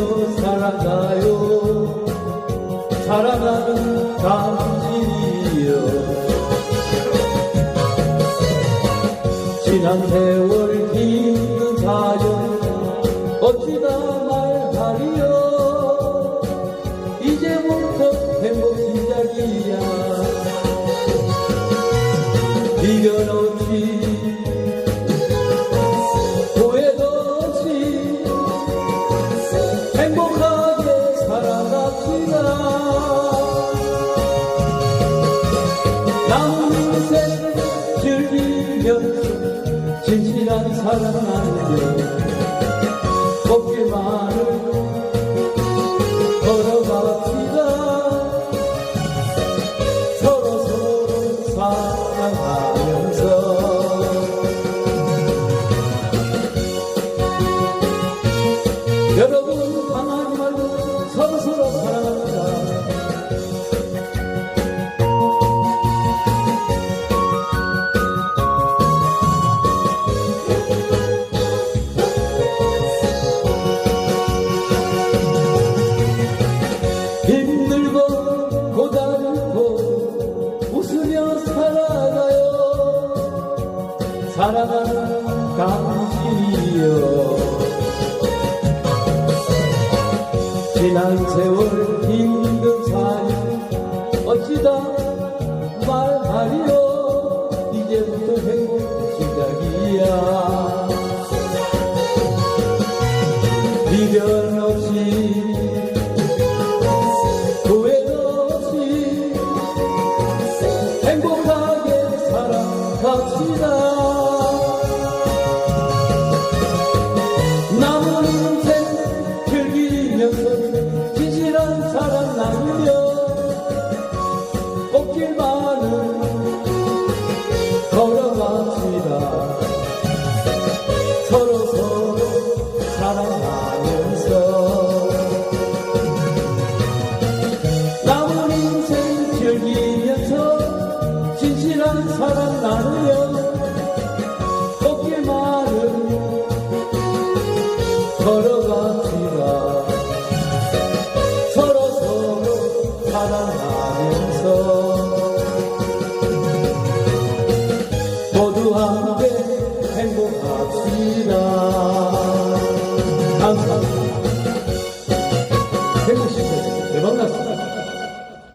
웃으며 살아가요. 살아가는 당신이여. 지난 세월 힘든 사연 어찌다 행복하게 살아갑시다. 남은 인생 즐기면서 진실한 사랑 남겨 사랑하는 당신이여 지난 세월 힘든 사연 어찌다 말하리요? 이제부터 행복 시작이야. 미련 없이 사랑하면서 남은 인생 즐기면서 진실한 사랑 나누며 꽃길만을 걸어갑시다 서로 서로 사랑하면서 모두 행복합시다